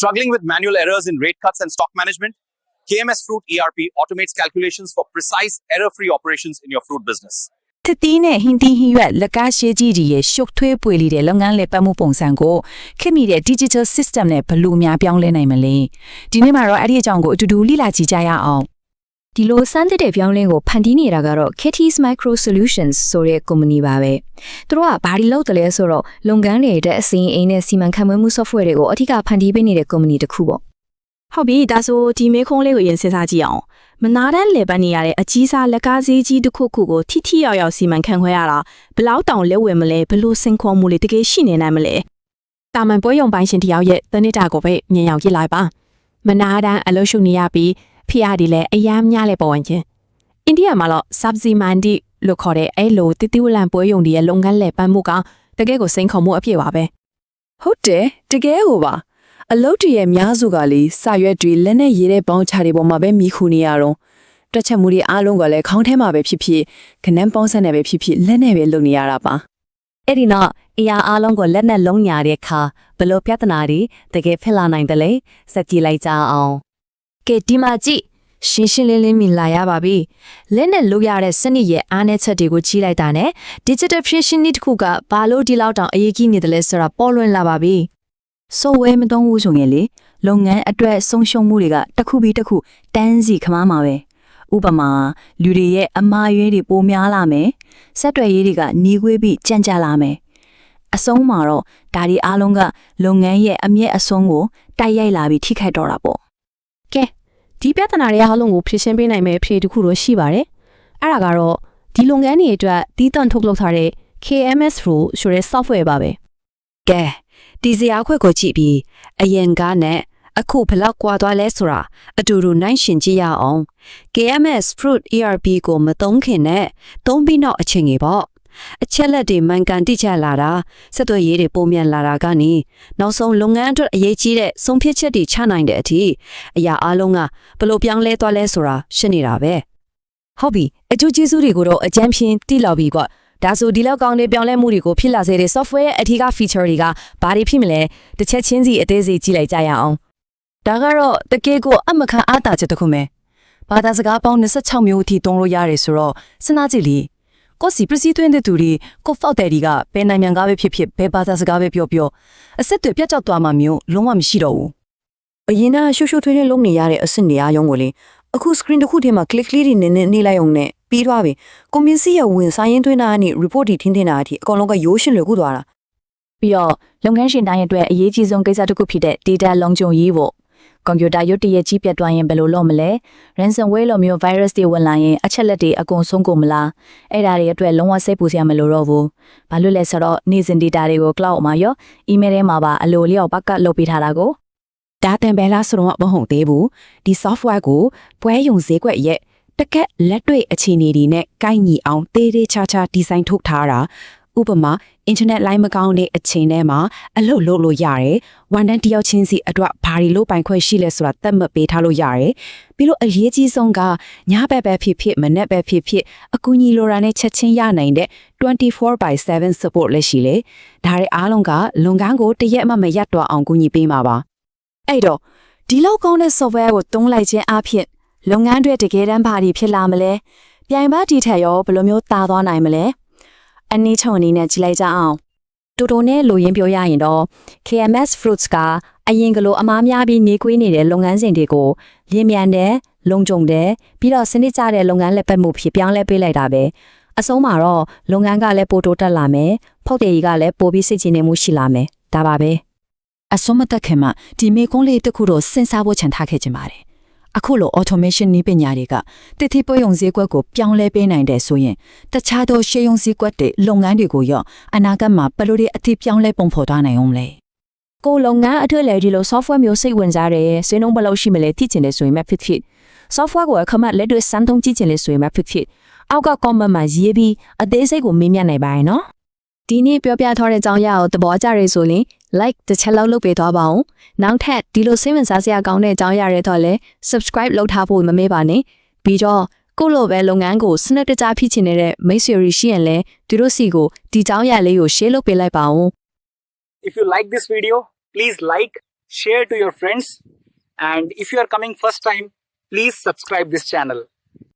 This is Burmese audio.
Struggling with manual errors in rate cuts and stock management? KMS Fruit ERP automates calculations for precise error-free operations in your fruit business. ထစ်တီးနဲ့ဟင်းတီးဟင်းရွက်လက်ကားရှဲကြီးကြီးရဲ့ရှုပ်ထွေးပွေလီတဲ့လုပ်ငန်းလည်ပတ်မှုပုံစံကိုခင်မိတဲ့ digital system နဲ့ဘယ်လိုများပြောင်းလဲနိုင်မလဲဒီနေ့မှာတော့အဲ့ဒီအကြောင်းကိုအတူတူလေ့လာကြည့်ကြရအောင် ဒီလိုစမ်းသစ်တဲ့ပြောင်းလဲကိုဖန်တီးနေတာကတော့ Kitty's Micro Solutions ဆိုတဲ့ကုမ္ပဏီပါပဲသူတို့ကဘာဒီလုပ်တယ်လဲဆိုတော့လုပ်ငန်းတွေအတွက်အစီအရင်နဲ့စီမံခန့်ခွဲမှု software တွေကိုအထူးဖန်တီးပေးနေတဲ့ကုမ္ပဏီတစ်ခုပေါ့ဟုတ်ပြီဒါဆိုဒီမေခွန်းလေးကိုရင်စဉ်းစားကြည့်အောင်မနာတန်းလေပတ်နေရတဲ့အကြီးစားလက်ကားဈေးကြီးတစ်ခုခုကိုထိထိရောက်ရောက်စီမံခန့်ခွဲရတာဘယ်လောက်တောင်လဲဝယ်မလဲဘယ်လိုစင်ခေါ်မှုလေးတကယ်ရှိနေနိုင်မလဲတာမန်ပွဲရုံပိုင်းရှင်တယောက်ရဲ့တနစ်တာကိုပဲမြင်ရောက်ကြည့်လိုက်ပါမနာတန်းအလုပ်ရှုပ်နေရပြီး ဖျားဒီလဲအယမ်းများလဲပေါ်ဝင်ချင်းအိန္ဒိယမှာတော့ Subsi Mandi လို့ခေါ်တဲ့အဲလိုတတိဝလံပွဲရုံတွေရဲ့လုပ်ငန်းလည်ပတ်မှုကတကယ်ကိုစိန်ခေါ်မှုအပြည့်ပါပဲဟုတ်တယ်တကယ်ဟိုပါအလုတ်တရဲ့များစုကလေစာရွက်တွေလက်နဲ့ရေးတဲ့ပေါင်းချတွေပေါ်မှာပဲမိခုနေရတော့တွက်ချက်မှုတွေအားလုံးကလည်းခေါင်းထဲမှာပဲဖြစ်ဖြစ်ခနန်းပေါင်းဆက်နဲ့ပဲဖြစ်ဖြစ်လက်နဲ့ပဲလုပ်နေရတာပါအဲ့ဒီနောက်အရာအလုံးကိုလက်နဲ့လုံးညာတဲ့အခါဘယ်လို့ပြဿနာတွေတကယ်ဖြစ်လာနိုင်တယ်လဲစက်ကြည့်လိုက်ကြအောင် ကဲဒီမှာကြည့်ရှင်းရှင်းလင်းလင်းမြင်လာရပါပြီလက်နဲ့လုပ်ရတဲ့စနစ်ရဲ့အားနည်းချက်တွေကိုကြီးလိုက်တာနဲ့ digital fusion နည်းတစ်ခုကဘာလို့ဒီလောက်တောင်အရေးကြီးနေတယ်လဲဆိုတာပေါ်လွင်လာပါပြီ software မသုံးဘူးဆိုရင်လေလုပ်ငန်းအတွက်ဆုံးရှုံးမှုတွေကတစ်ခုပြီးတစ်ခုတန်းစီခမားမှာပဲဥပမာလူတွေရဲ့အမာရွေးတွေပိုများလာမယ်ဆက်တွယ်ရေးတွေကနှီးကွေးပြီးကြမ်းကြလာမယ်အဆုံးမှာတော့ဒါဒီအားလုံးကလုပ်ငန်းရဲ့အမျက်အဆုံးကိုတိုက်ရိုက်လာပြီးထိခိုက်တော့တာပေါ့ ကဲဒီပြဿနာတွေအားလုံးကိုဖြေရှင်းပေးနိုင်မယ့်အဖြေတစ်ခုတော့ရှိပါတယ်။အဲ့ဒါကတော့ဒီလုပ်ငန်းတွေအတွက်တီးတန့်ထုတ်လုပ်ထားတဲ့ KMS Pro ဆိုတဲ့ software ပါပဲကဲဒီစရာခွက်ကိုကြည့်ပြီးအရင်ကနဲ့အခုဘလောက်ကွာသွားလဲဆိုတာအတူတူနိုင်ရှင်ကြည့်ရအောင် KMS Fruit ERP ကိုမသုံးခင်နဲ့သုံးပြီးနောက်အချိန်ကြီးပေါ့ အချက်လက်တွေမှန်ကန်တိကျလာတာစက်သွယ်ရေးတွေပုံမြန်လာတာကနေနောက်ဆုံးလုပ်ငန်းအတွက်အရေးကြီးတဲ့ဆုံးဖြတ်ချက်တွေချနိုင်တဲ့အထိအရာအလုံးကဘလို့ပြောင်းလဲသွားလဲဆိုတာရှင်းနေတာပဲဟုတ်ပြီအကျိုးကျေးဇူးတွေကိုတော့အကြမ်းဖြင်းတိလောက်ပြီကွာဒါဆိုဒီလောက်ကောင်းတဲ့ပြောင်းလဲမှုတွေကိုဖြစ်လာစေတဲ့ software ရဲ့အထူးက feature တွေကဘာတွေဖြစ်မလဲတစ်ချက်ချင်းစီအသေးစိတ်ကြည့်လိုက်ကြရအောင်ဒါကတော့တကယ်ကိုအမခံအားတာချက်တစ်ခုပဲဘာသာစကားပေါင်း26မျိုးအထိသုံးလို့ရတယ်ဆိုတော့စဉ်းစားကြည့်လေ ကိုစီပစ္စည်းသွင်းတဲ့သူတွေကိုဖောက်တဲ့ဒီကဘယ်နိုင်ငံကပဲဖြစ်ဖြစ်ဘယ်ဘာသာစကားပဲပြောပြောအဆက်တွေပြတ်ကျသွားမှမျိုးလုံးဝမရှိတော့ဘူးအရင်ကရှုပ်ရှုပ်ထွေးထွေးလုံးနေရတဲ့အဆင့်နေရာရုံးကိုလေအခု screen တစ်ခုထဲမှာ click လေးတွေနည်းနည်းနေလိုက်အောင်နဲ့ပြီးသွားပြီကွန်ပျူတာရဲ့ဝင်စာရင်းသွင်းတာကနေ report တွေထင်းထင်းတာအထိအကောင်လုံးကရိုးရှင်းလွယ်ကူသွားတာပြီးတော့လုပ်ငန်းရှင်တိုင်းအတွက်အရေးကြီးဆုံးကိစ္စတစ်ခုဖြစ်တဲ့ data လုံခြုံရေးပေါ့ ကွန်ပျူတာရုတ်တရက်ကြီးပြတ်သွားရင်ဘယ်လိုလုပ်မလဲ ransomware လိုမျိုး virus တွေဝင်လာရင်အချက်လက်တွေအကုန်ဆုံးကုန်မလားအဲ့ဒါတွေအတွက်လုံးဝစိတ်ပူစရာမလိုတော့ဘူးဘာလို့လဲဆိုတော့နေ့စဉ် data တွေကို cloud မှာရော email ထဲမှာပါအလိုလျောက် backup လုပ်ပေးထားတာကိုဒါတန်ဘဲလားဆိုတော့မဟုတ်သေးဘူးဒီ software ကိုပွဲယုံဈေးကွက်ရဲ့တကက်လက်တွေ့အခြေအနေတွေနဲ့ကိုက်ညီအောင်တေးသေးချာချာဒီဇိုင်းထုတ်ထားတာ ဥပမာ internet line မကောင်းတဲ့အချိန်ထဲမှာအလုပ်လုပ်လို့ရတယ်ဝန်တန်းတယောက်ချင်းစီအတွက်ဘာတွေလို့ပိုင်ခွင့်ရှိလဲဆိုတာသတ်မှတ်ပေးထားလို့ရတယ်ပြီးလို့အရေးကြီးဆုံးကညဘက်ပဲဖြစ်ဖြစ်မနေ့ပဲဖြစ်ဖြစ်အကူအညီလိုတာနဲ့ချက်ချင်းရနိုင်တဲ့24/7 support လက်ရှိလေဒါတွေအားလုံးကလုပ်ငန်းကိုတရက်မှမရပ်တော့အောင်ကူညီပေးမှာပါအဲ့တော့ဒီလောက်ကောင်းတဲ့ software ကိုတုံးလိုက်ခြင်းအပြင်လုပ်ငန်းတွေတကယ်တမ်းဘာတွေဖြစ်လာမလဲပြိုင်ပတ်ဒီထက်ရောဘယ်လိုမျိုးတာသွားနိုင်မလဲ အနည်းချုံအနေနဲ့ကြည့်လိုက်ကြအောင်တူတူနဲ့လိုရင်းပြောရရင်တော့ KMS Fruits ကအရင်ကလိုအမားများပြီးနေကွေးနေတဲ့လုပ်ငန်းစဉ်တွေကိုလင်းမြန်တဲ့လုံခြုံတဲ့ပြီးတော့စနစ်ကျတဲ့လုပ်ငန်းလက်ပတ်မှုဖြစ်ပြောင်းလဲပေးလိုက်တာပဲအဆုံးမှာတော့လုပ်ငန်းကလည်းပိုတိုးတက်လာမယ်ဖောက်တယ်ကြီးကလည်းပိုပြီးစိတ်ကြည်နေမှုရှိလာမယ်ဒါပါပဲအစွမ်းမတက်ခင်မှာဒီမေကုန်းလေးတစ်ခုတော့စဉ်းစားဖို့ချန်ထားခဲ့ကြပါတယ် အခုလို automation နည်းပညာတွေကတတိပွဲယုံဈေးကွက်ကိုပြောင်းလဲပေးနိုင်တယ်ဆိုရင်တခြားသောရှေးယုံဈေးကွက်တွေလုပ်ငန်းတွေကိုရောအနာဂတ်မှာဘယ်လိုတွေအထိပြောင်းလဲပုံဖော်သွားနိုင်အောင်လဲကိုယ်လုပ်ငန်းအထွတ်လေဒီလို software မျိုးစိတ်ဝင်စားတယ်ဆွေးနွေးဘယ်လောက်ရှိမလဲသိချင်တယ်ဆိုရင်မဖြစ်ဖြစ် software ကိုအခမဲ့လက်တွေ့စမ်းသုံးကြည့်ချင်လေဆိုရင်မဖြစ်ဖြစ်အောက်က comment မှာရေးပြီးအသေးစိတ်ကိုမေးမြန်းနိုင်ပါရဲ့နော်ဒီနေ့ပြောပြထားတဲ့အကြောင်းအရာကိုသဘောကျရဆိုရင် like တစ်ချက်လောက်လုပ်ပေးသွားပါအောင်နောက်ထပ်ဒီလိုစိတ်ဝင်စားစရာကောင်းတဲ့အကြောင်းအရာတွေတော့လည်း subscribe လုပ်ထားဖို့မမေ့ပါနဲ့ပြီးတော့ကိုယ့်လိုပဲလုပ်ငန်းကိုစနစ်တကျဖြစ်ချင်နေတဲ့မိတ်ဆွေတွေရှိရင်လည်းသူတို့စီကိုဒီအကြောင်းအရာလေးကို share လုပ်ပေးလိုက်ပါအောင် If you like this video, please like, share to your friends and if you are coming first time please subscribe this channel